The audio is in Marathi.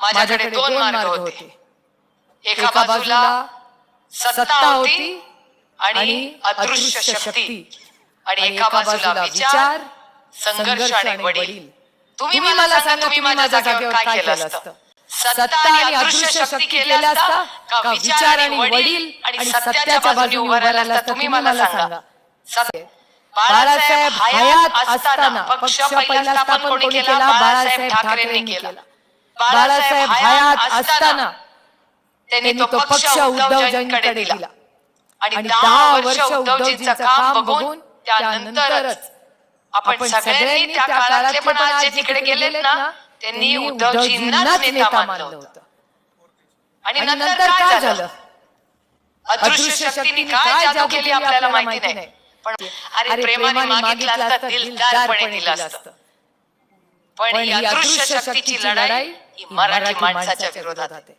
माझ्याकडे दोन मार्ग होते. एका बाजूला सत्ता होती आणि अदृश्य शक्ती. आणि एका बाजूला विचार संघर्ष आणि वडील. तुम्ही मला सांगा तुम्ही माझ्या जागेवर काय केलं असतं? सत्ता आणि अदृश्य शक्ती केल्या असता? का विचार आणि वडील आणि सत्याच्या बाजूने उभं राहिला असता तुम्ही मला सांगा. बाळासाहेब हयात असताना पक्ष पहिला स्थापन कोणी केला? बाळासाहेब ठाकरेंनी केला. बाळासाहेब हयात असताना त्यांनी तो पक्ष उद्धवजींकडे दिला. आणि दहा वर्ष उद्धवजींचं काम बघून त्यानंतरच आपण सगळ्यांनी त्या काळातले पण आज तिकडे गेलेत ना त्यांनी उद्धवजींनाच नेता मानलं होतं. आणि नंतर काय झालं? अदृश्य शक्तीने काय जादू केली आपल्याला माहिती नाही. पण अरे प्रेमाने मागितलं असतं दिलदारपणे दिलं असतं. पण ही अदृश्य शक्तीची लढाई ही मराठी माणसाच्या विरोधात आहे.